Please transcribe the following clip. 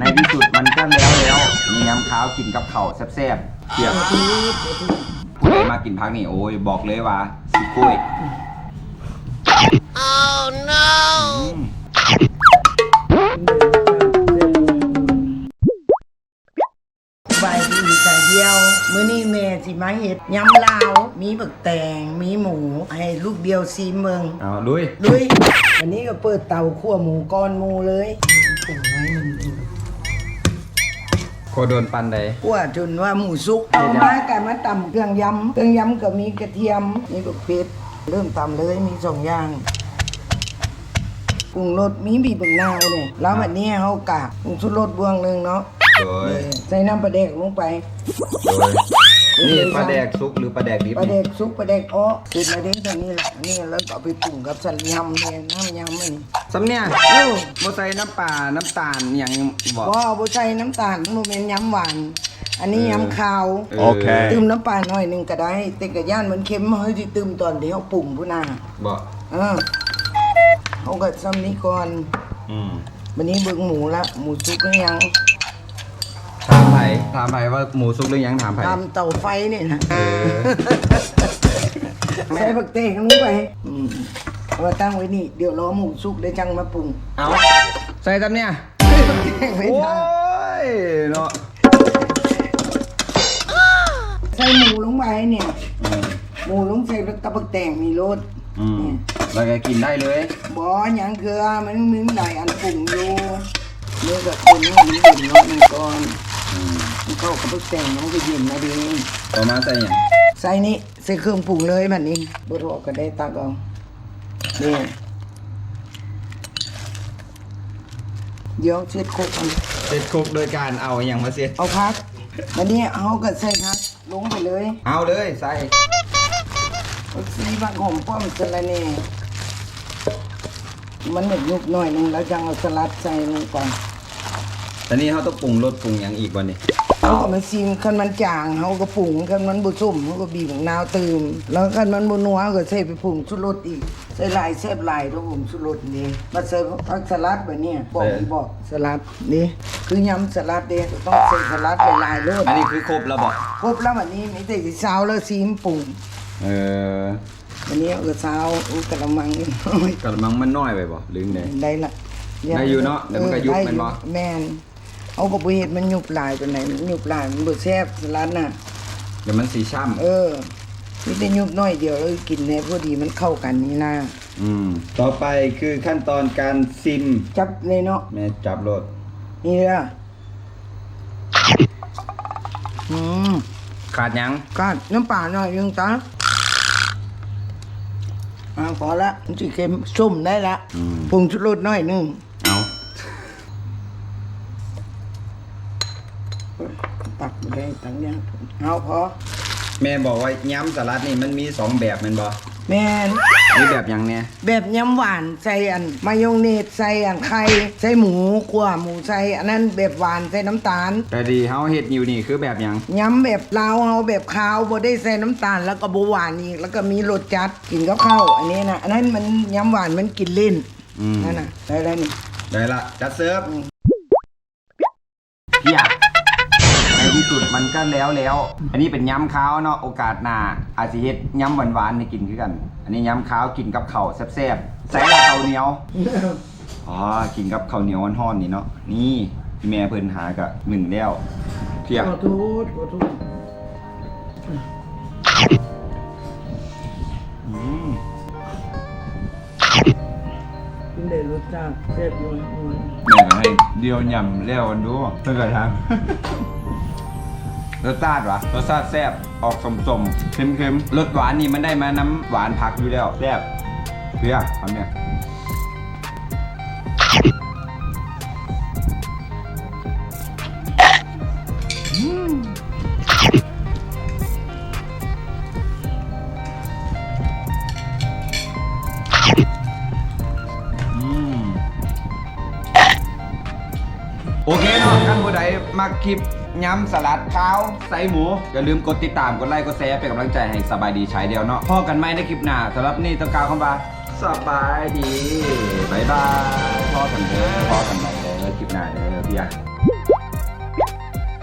ในที่สุดมันก็แล้วแล้วมียำขาวกินกับข้าวแซ่บๆเทียบผู้ใดมากินพักนี่โอ้ยบอกเลยว่าสิกล้วยใบดีใส่เดียว มื้อนี้แม่สิมาเฮ็ดยำลาว มีบักแตง มีหมู ให้ลูกเดียวซีเมืองเอาลุย ลุยวันนี้ก็เปิดเตาคั่วหมูก้อนหมูเลยโอ้ยมัน โคโดนปันใดคั่วจนว่าหมูสุกเอามากันมาตำเครื่องยำเครื่องยำก็มีกระเทียมมีบักเผ็ดเริ่มตำเลยมีสองอย่างปรุงรสมีบีบบักนาวเนี่ยแล้ววันนี้เฮากะปรุงชุดรสบวงหนึงเนาะ โดยใส่น้ำปลาแดกลงไปโดยนี่ปลาแดกซุกหรือปลาแดกดิบปลาแดกซุปปลาแดกอ้อติดมาเด้งตรงนี้แหละนี่แล้วก็เอาไปปรุงกับสันยำเนี่ยน้ำยำมันสำเนี่ยเอ้าโมใส่น้ำปลาน้ำตาลอย่างบอกบ่เอาบ่ใส่น้ำตาลมันเป็นยำหวาน อันนี้ยำขาวโอเคตื่มน้ำปลาหน่อยหนึงก็ได้แต่กะย่านมันเค็มเฮ้ยสิตื่มตอนที่เฮาปรุงพุ่นน่ะบอกเออเฮาก็ซ้ำนี้ก่อนอืมวันนี้เบิ่งหมูละหมูสุกหรือยังถามไผ่ถามไผ่ว่าหมูซุกหรือยังถามไผ่ตามเตาไฟนี่นะเออใส่ผักเตงลงไปอืมเอามาตั้งไว้นี่เดี๋ยวรอหมูสุกได้จังมาปรุงเอาใส่ตำเนี่ยแห้งไม่โอ้ทันยเนาะใส่หมูลงไปเนี่ยหมูลงใส่กับปักแต่งมีรสอืมเราจะกินได้เลยบ่หยังเกลือมันมึงหลายอันปรุงอยู่เนื้อกับคนนี่มันเย็นเนาะมันก่อนอืมมัน เข้ากับปักแต่งมันก็เย็นนะดีต่อมาใส่อย่างใส่นี่ใส่เครื่องปรุงเลยแบบนี้บ่ทอก็ได้ตักเอานี่เดี๋ยวเช็ดโคกกันเสร็จคุกโดยการเอาอย่างมาเสร็จ เอาพักวันนี้เอาก็ใส่พักลงไปเลยเอาเลยใส่ เอาสีบักหอมป้อมสะระเน่มันหนึบยุบหน่อยหนึงแล้วจังเอาสลัดใส่ลงก่อน ตอนนี้เขาต้องปรุงรสปรุงอย่างอีกวันนี้เขาก็มาซีมคันมันจางเขาก็ปรุงคันมันบุสุ่มเขาก็บีบมะนาวเติมแล้วคันมันบนัวเขาก็ใส่ไปปรุงชุรสอีกใส่หลายแซ่บหลายทุกผมชุรสนี่มาใส่ผักสลัดแบบนี้บอกอีบอกสลัดนี่คือยำสลัดเด้ต้องใส่สลัดหลายๆเลยอันนี้คือครบแล้วบอกครบแล้ววันนี้มีแต่สิซาวแล้วซีมปรุงเออวันนี้เอาก็ซาวอุ้ยกระมังนี่กระมังมันน้อยไปบ่ลืมเลยได้ละได้อยู่เนาะเดี๋ยวมันก็ยุบออแม่นบ่แม่น เอาก็บ่เฮ็ดมันยุบหลายปานไหนมันยุบหลายมันบ่แซ่บสลัดน่ะ เดี๋ยวมันสีช่ำเออมีแต่ยุบน้อยเดียวแล้วกินให้พอดีมันเข้ากันนี่นะอืมต่อไปคือขั้นตอนการซิมจับเลยเนาะแม่จับรถนี่เด้ออืมขาดหยังก็น้ำปลาหน่อยนึงจ้ะอ่าพอละมันสิเค็มส้มได้ละอืมปรุงชูรสหน่อยนึงเอา ตักไปได้ตั้งเนี้ยเอาพอแม่บอกว่าย้ำสลัดนี่มันมีสองแบบแมันบ่แม่นมีแบบหยังเนี่ยแบบยำหวานใส่อันมายองเนสใส่อันไข่ใส่หมูขั่วหมูใส่อันนั้นแบบหวานใส่น้ำตาลแต่ดีเฮาเฮ็ดอยู่นี่คือแบบหยังยำแบบลาวเฮาแบบขาวบ่ได้ใส่น้ำตาลแล้วก็บ่หวานอีกแล้วก็มีรสจัดกินกับข้าวอันนี้นะอันนั้นมันยำหวานมันกินเล่นอืมนั่นน่ะได้แล้วนี่ได้ละจัดเสิร์ฟพี่อยากในที่ สุดมันก็แล้วแล้ว อันนี้เป็นย้ำข้าวเนาะโอกาสหน้าอาจสิเฮ็ดย้ำหวานๆให้กินคือกัน อันนี้ย้ำข้าวกินกับข้าวแซ่บๆใส่ละข้าวเหนียวอ๋อกินกับข้าวเหนียวฮ้อนๆนี่เนาะนี่พี่แม่เพิ่นหากะหนึ่งแล้วเพียขอโทษขอโทษอืมกินได้รสชาติแซ่บอยู่แม่ก็ให้เดียวยำแล้วกันดูเพื่อนก็ทำ รสชาติวะรสชาติแซ่บออกสมๆเค็มๆรสหวานนี่มันได้มาน้ำหวานผักอยู่แล้วแซ่บเพียทำเนี่ยโอเคเนาะท่านผู้ใดมาคลิป ยำสลัดข้าวใส่หมู อย่าลืมกดติดตามกดไลค์กดแชร์เป็นกำลังใจให้สบายดีใช้เดียวเนาะพอกันไหมในคลิปหน้าสำหรับนี่ต้องกล่าวคำว่าสบายดีบายบายพอกันเด้อพอกันไหมเด้อคลิปหน้าเด้อพี่อะ